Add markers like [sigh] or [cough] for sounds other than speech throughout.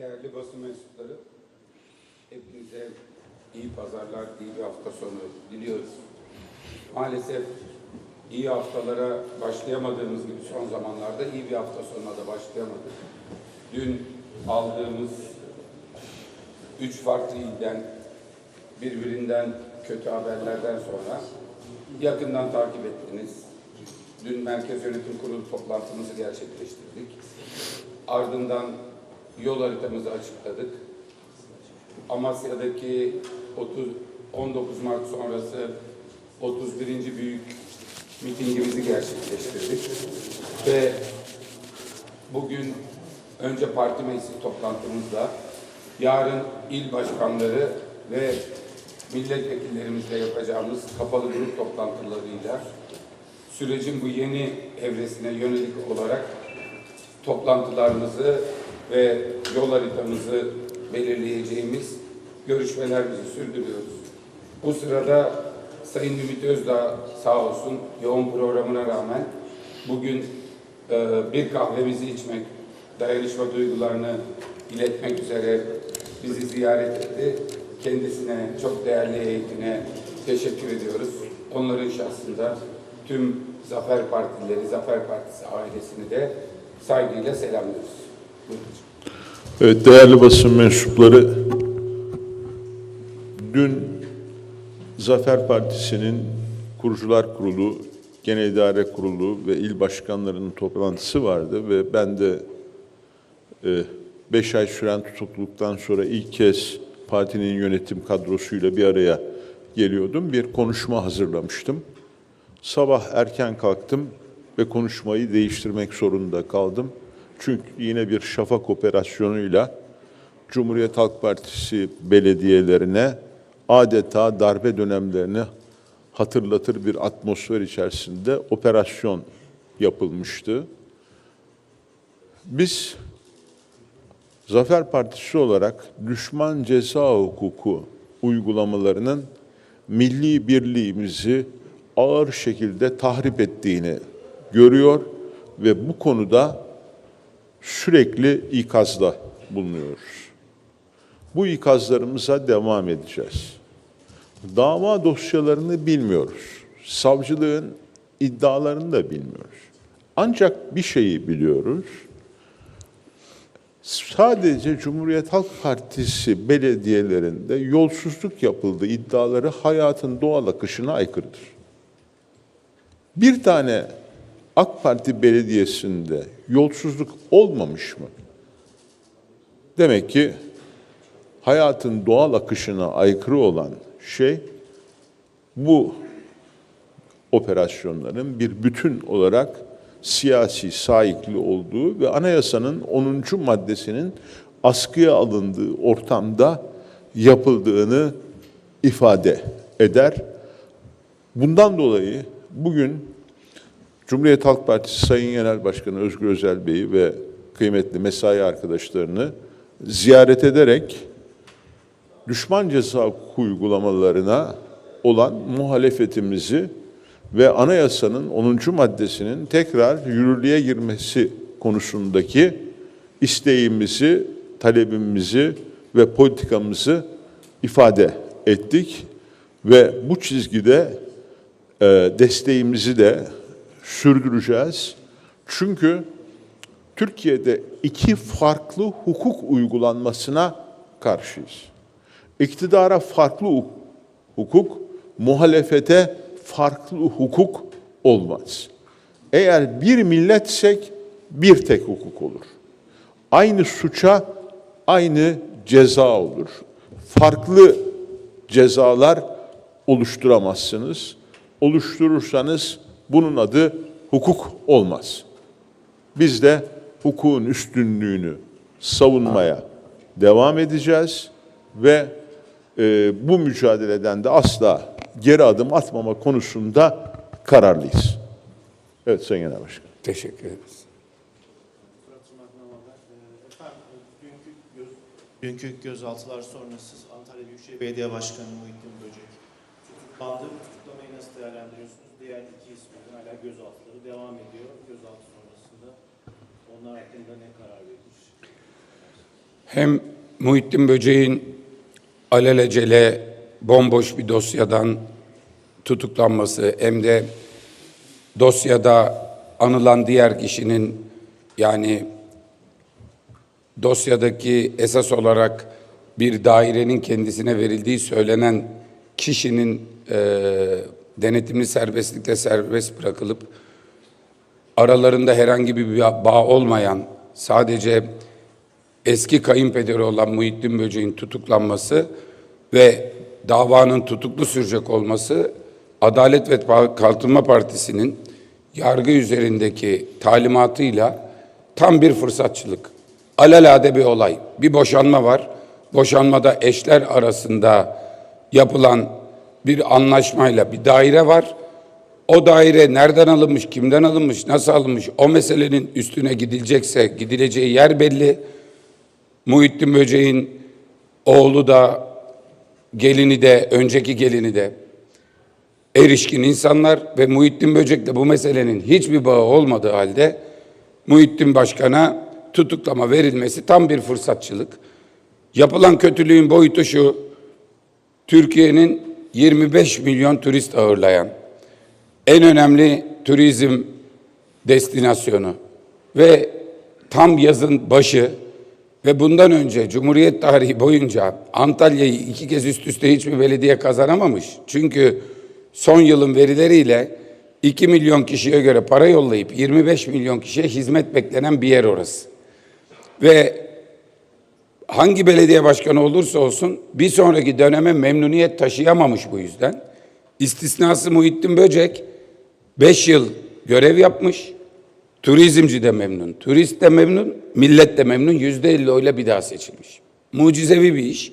Değerli basın mensupları, hepinize iyi pazarlar, iyi bir hafta sonu diliyoruz. Maalesef iyi haftalara başlayamadığımız gibi son zamanlarda iyi bir hafta sonuna da başlayamadık. Dün aldığımız üç farklı ilden birbirinden kötü haberlerden sonra yakından takip ettiniz. Dün Merkez Yönetim Kurulu toplantımızı gerçekleştirdik. Ardından yol haritamızı açıkladık. Amasya'daki 30, 19 Mart sonrası 31. büyük mitingimizi gerçekleştirdik. Ve bugün önce parti meclisi toplantımızla yarın il başkanları ve milletvekillerimizle yapacağımız kapalı grup toplantılarıyla sürecin bu yeni evresine yönelik olarak toplantılarımızı ve yol haritamızı belirleyeceğimiz görüşmelerimizi sürdürüyoruz. Bu sırada Sayın Ümit Özdağ sağ olsun yoğun programına rağmen bugün e, bir kahvemizi içmek, dayanışma duygularını iletmek üzere bizi ziyaret etti. Kendisine, çok değerli heyetine teşekkür ediyoruz. Onların şahsında tüm Zafer Partileri, Zafer Partisi ailesini de saygıyla selamlıyoruz. Evet, değerli basın mensupları, dün Zafer Partisi'nin Kurucular Kurulu, Genel İdare Kurulu ve il başkanlarının toplantısı vardı ve ben de e, beş ay süren tutukluluktan sonra ilk kez partinin yönetim kadrosuyla bir araya geliyordum. Bir konuşma hazırlamıştım. Sabah erken kalktım ve konuşmayı değiştirmek zorunda kaldım. Çünkü yine bir şafak operasyonuyla Cumhuriyet Halk Partisi belediyelerine adeta darbe dönemlerini hatırlatır bir atmosfer içerisinde operasyon yapılmıştı. Biz Zafer Partisi olarak düşman ceza hukuku uygulamalarının milli birliğimizi ağır şekilde tahrip ettiğini görüyor ve bu konuda sürekli ikazda bulunuyoruz. Bu ikazlarımıza devam edeceğiz. Dava dosyalarını bilmiyoruz. Savcılığın iddialarını da bilmiyoruz. Ancak bir şeyi biliyoruz. Sadece Cumhuriyet Halk Partisi belediyelerinde yolsuzluk yapıldı iddiaları hayatın doğal akışına aykırıdır. Bir tane AK Parti belediyesinde yolsuzluk olmamış mı? Demek ki hayatın doğal akışına aykırı olan şey bu operasyonların bir bütün olarak siyasi saikli olduğu ve anayasanın 10. maddesinin askıya alındığı ortamda yapıldığını ifade eder. Bundan dolayı bugün Cumhuriyet Halk Partisi Sayın Genel Başkanı Özgür Özel Bey'i ve kıymetli mesai arkadaşlarını ziyaret ederek düşman ceza uygulamalarına olan muhalefetimizi ve anayasanın 10. maddesinin tekrar yürürlüğe girmesi konusundaki isteğimizi, talebimizi ve politikamızı ifade ettik ve bu çizgide e, desteğimizi de sürdüreceğiz. Çünkü Türkiye'de iki farklı hukuk uygulanmasına karşıyız. İktidara farklı hukuk, muhalefete farklı hukuk olmaz. Eğer bir milletsek bir tek hukuk olur. Aynı suça aynı ceza olur. Farklı cezalar oluşturamazsınız. Oluşturursanız bunun adı hukuk olmaz. Biz de hukukun üstünlüğünü savunmaya devam edeceğiz ve e, bu mücadeleden de asla geri adım atmama konusunda kararlıyız. Evet Sayın Genel Başkan. Teşekkür ederiz. Efendim, dünkü, göz, dünkü gözaltılar sonrası Antalya Büyükşehir Belediye Başkanı Muhittin Böcek tutuklandı. Tutuklamayı nasıl değerlendiriyorsunuz? Diğer iki ismin hala gözaltıları devam ediyor. Gözaltı sonrasında onlar hakkında ne karar verilmiş? hem Muhittin Böceğin alelacele bomboş bir dosyadan tutuklanması hem de dosyada anılan diğer kişinin yani dosyadaki esas olarak bir dairenin kendisine verildiği söylenen kişinin eee denetimli serbestlikle serbest bırakılıp aralarında herhangi bir bağ olmayan sadece eski kayınpederi olan Muhittin Böceğin tutuklanması ve davanın tutuklu sürecek olması Adalet ve Kalkınma Partisi'nin yargı üzerindeki talimatıyla tam bir fırsatçılık. Alelade bir olay. Bir boşanma var. Boşanmada eşler arasında yapılan bir anlaşmayla bir daire var. O daire nereden alınmış, kimden alınmış, nasıl alınmış o meselenin üstüne gidilecekse gidileceği yer belli. Muhittin Böceğin oğlu da gelini de önceki gelini de erişkin insanlar ve Muhittin Böcek'le bu meselenin hiçbir bağı olmadığı halde Muhittin Başkan'a tutuklama verilmesi tam bir fırsatçılık. Yapılan kötülüğün boyutu şu, Türkiye'nin 25 milyon turist ağırlayan en önemli turizm destinasyonu ve tam yazın başı ve bundan önce Cumhuriyet tarihi boyunca Antalya'yı iki kez üst üste hiçbir belediye kazanamamış. Çünkü son yılın verileriyle 2 milyon kişiye göre para yollayıp 25 milyon kişiye hizmet beklenen bir yer orası. Ve hangi belediye başkanı olursa olsun bir sonraki döneme memnuniyet taşıyamamış bu yüzden. İstisnası Muhittin Böcek 5 yıl görev yapmış. Turizmci de memnun, turist de memnun, millet de memnun. Yüzde elli oyla bir daha seçilmiş. Mucizevi bir iş.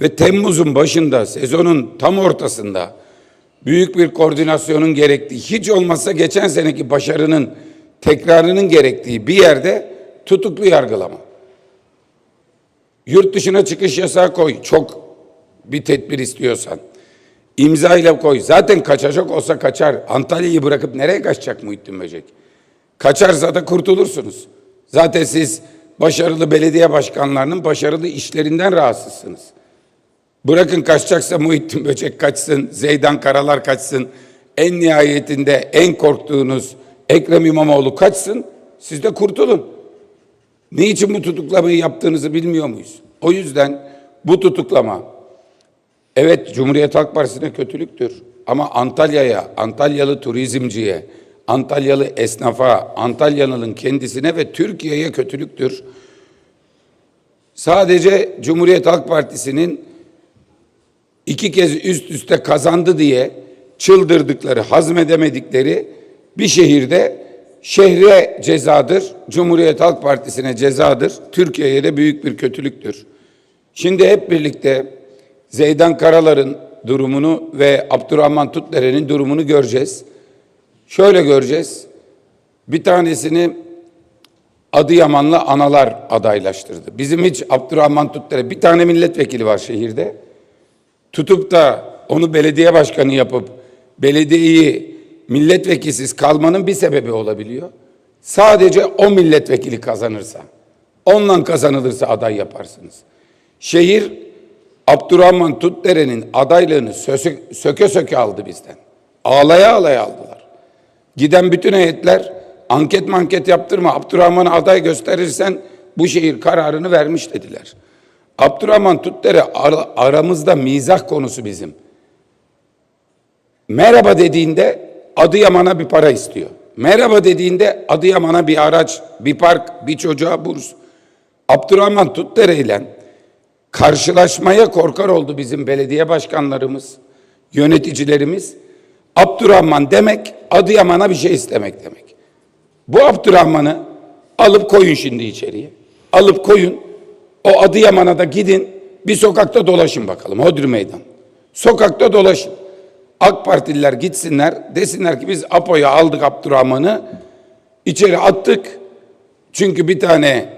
Ve Temmuz'un başında, sezonun tam ortasında büyük bir koordinasyonun gerektiği, hiç olmazsa geçen seneki başarının tekrarının gerektiği bir yerde tutuklu yargılama. Yurt dışına çıkış yasağı koy. Çok bir tedbir istiyorsan. İmza ile koy. Zaten kaçacak olsa kaçar. Antalya'yı bırakıp nereye kaçacak Muhittin Böcek? Kaçarsa da kurtulursunuz. Zaten siz başarılı belediye başkanlarının başarılı işlerinden rahatsızsınız. Bırakın kaçacaksa Muhittin Böcek kaçsın, Zeydan Karalar kaçsın. En nihayetinde en korktuğunuz Ekrem İmamoğlu kaçsın, siz de kurtulun. Niçin bu tutuklamayı yaptığınızı bilmiyor muyuz? O yüzden bu tutuklama evet Cumhuriyet Halk Partisi'ne kötülüktür. Ama Antalya'ya, Antalyalı turizmciye, Antalyalı esnafa, Antalyalı'nın kendisine ve Türkiye'ye kötülüktür. Sadece Cumhuriyet Halk Partisi'nin iki kez üst üste kazandı diye çıldırdıkları, hazmedemedikleri bir şehirde şehre cezadır, Cumhuriyet Halk Partisi'ne cezadır, Türkiye'ye de büyük bir kötülüktür. Şimdi hep birlikte Zeydan Karalar'ın durumunu ve Abdurrahman Tutdere'nin durumunu göreceğiz. Şöyle göreceğiz. Bir tanesini Adıyamanlı analar adaylaştırdı. Bizim hiç Abdurrahman Tutdere bir tane milletvekili var şehirde. Tutup da onu belediye başkanı yapıp belediyeyi milletvekilsiz kalmanın bir sebebi olabiliyor. Sadece o milletvekili kazanırsa, ondan kazanılırsa aday yaparsınız. Şehir Abdurrahman Tutdere'nin adaylığını söke, söke söke aldı bizden. Ağlaya ağlaya aldılar. Giden bütün heyetler anket manket yaptırma Abdurrahman'a aday gösterirsen bu şehir kararını vermiş dediler. Abdurrahman Tutdere ar- aramızda mizah konusu bizim. Merhaba dediğinde Adıyaman'a bir para istiyor. Merhaba dediğinde Adıyaman'a bir araç, bir park, bir çocuğa burs. Abdurrahman Tutdere ile karşılaşmaya korkar oldu bizim belediye başkanlarımız, yöneticilerimiz. Abdurrahman demek Adıyaman'a bir şey istemek demek. Bu Abdurrahman'ı alıp koyun şimdi içeriye. Alıp koyun. O Adıyaman'a da gidin bir sokakta dolaşın bakalım. Hodri meydan. Sokakta dolaşın. AK Partililer gitsinler desinler ki biz Apo'ya aldık Abdurrahman'ı içeri attık. Çünkü bir tane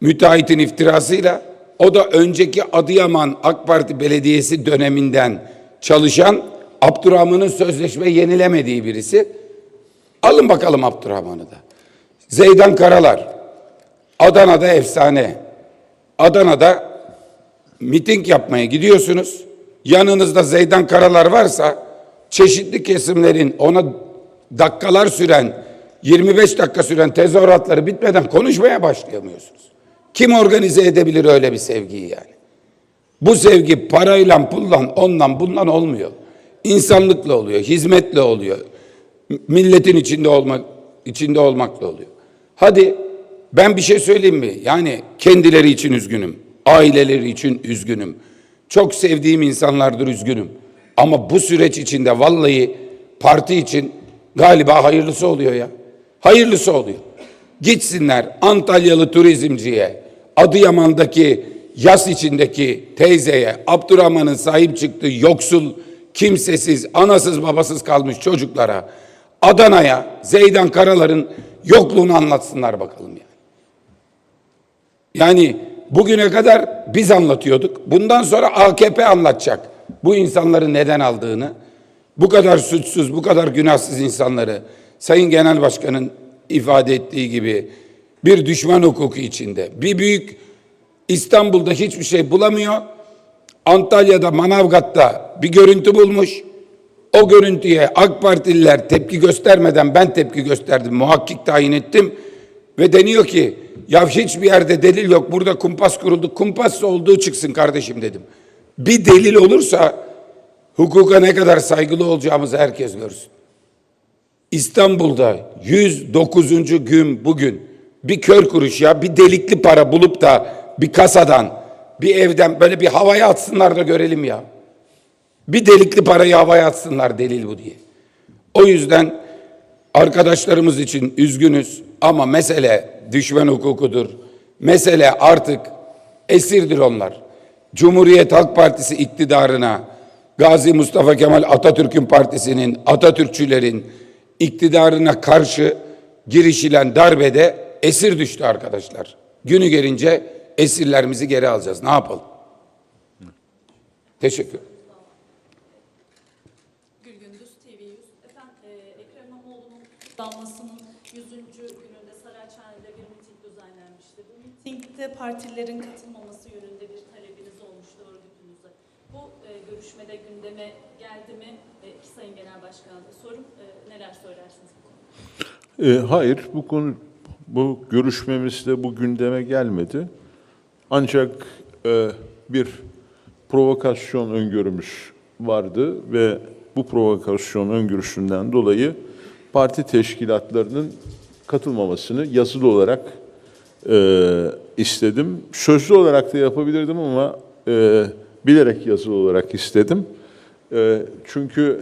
müteahhitin iftirasıyla o da önceki Adıyaman AK Parti Belediyesi döneminden çalışan Abdurrahman'ın sözleşme yenilemediği birisi. Alın bakalım Abdurrahman'ı da. Zeydan Karalar, Adana'da efsane. Adana'da miting yapmaya gidiyorsunuz. Yanınızda Zeydan Karalar varsa çeşitli kesimlerin ona dakikalar süren 25 dakika süren tezahüratları bitmeden konuşmaya başlayamıyorsunuz. Kim organize edebilir öyle bir sevgiyi yani? Bu sevgi parayla, pulla, ondan, bundan olmuyor. İnsanlıkla oluyor, hizmetle oluyor. Milletin içinde olmak içinde olmakla oluyor. Hadi ben bir şey söyleyeyim mi? Yani kendileri için üzgünüm. Aileleri için üzgünüm. Çok sevdiğim insanlardır üzgünüm. Ama bu süreç içinde vallahi parti için galiba hayırlısı oluyor ya. Hayırlısı oluyor. Gitsinler Antalyalı turizmciye, Adıyaman'daki yas içindeki teyzeye, Abdurrahman'ın sahip çıktığı yoksul, kimsesiz, anasız babasız kalmış çocuklara, Adana'ya, Zeydan Karalar'ın yokluğunu anlatsınlar bakalım yani. Yani bugüne kadar biz anlatıyorduk. Bundan sonra AKP anlatacak. Bu insanları neden aldığını, bu kadar suçsuz, bu kadar günahsız insanları Sayın Genel Başkan'ın ifade ettiği gibi bir düşman hukuku içinde, bir büyük İstanbul'da hiçbir şey bulamıyor. Antalya'da, Manavgat'ta bir görüntü bulmuş. O görüntüye AK Partililer tepki göstermeden ben tepki gösterdim. Muhakkik tayin ettim. Ve deniyor ki ya hiçbir yerde delil yok. Burada kumpas kuruldu. Kumpas olduğu çıksın kardeşim dedim. Bir delil olursa hukuka ne kadar saygılı olacağımızı herkes görsün. İstanbul'da 109. gün bugün bir kör kuruş ya bir delikli para bulup da bir kasadan bir evden böyle bir havaya atsınlar da görelim ya. Bir delikli parayı havaya atsınlar delil bu diye. O yüzden arkadaşlarımız için üzgünüz ama mesele düşman hukukudur. Mesele artık esirdir onlar. Cumhuriyet Halk Partisi iktidarına Gazi Mustafa Kemal Atatürk'ün partisinin, Atatürkçülerin iktidarına karşı girişilen darbede esir düştü arkadaşlar. Günü gelince esirlerimizi geri alacağız. Ne yapalım? Teşekkür. Mitingde partilerin katılmaması yönünde bir talebiniz olmuştu örgütünüze. Bu e, görüşmede gündeme geldi mi? E, Sayın Genel Başkan'a sorum. E, neler söylersiniz bu konuda? E, hayır, bu konu bu görüşmemizde bu gündeme gelmedi. Ancak e, bir provokasyon öngörümüz vardı ve bu provokasyon öngörüsünden dolayı parti teşkilatlarının katılmamasını yazılı olarak e, istedim. Sözlü olarak da yapabilirdim ama e, bilerek yazılı olarak istedim. E, çünkü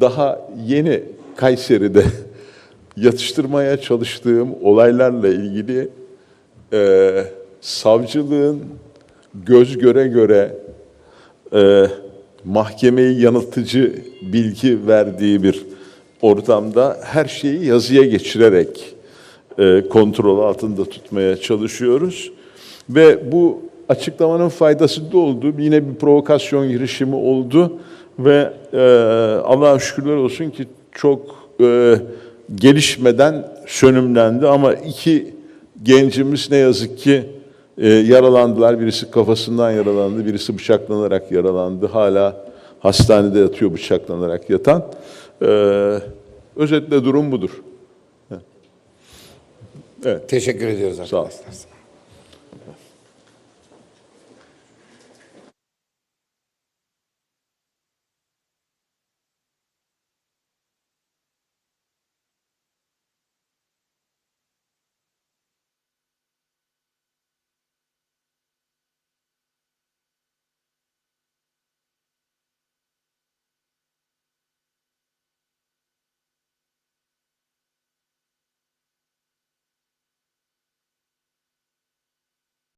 daha yeni Kayseri'de [laughs] yatıştırmaya çalıştığım olaylarla ilgili e, savcılığın göz göre göre e, mahkemeyi yanıltıcı bilgi verdiği bir ortamda her şeyi yazıya geçirerek kontrol altında tutmaya çalışıyoruz. Ve bu açıklamanın faydası da oldu. Yine bir provokasyon girişimi oldu ve e, Allah'a şükürler olsun ki çok e, gelişmeden sönümlendi ama iki gencimiz ne yazık ki e, yaralandılar. Birisi kafasından yaralandı, birisi bıçaklanarak yaralandı. Hala hastanede yatıyor bıçaklanarak yatan. E, özetle durum budur. Teşekkür ediyoruz Sağ ol. arkadaşlar.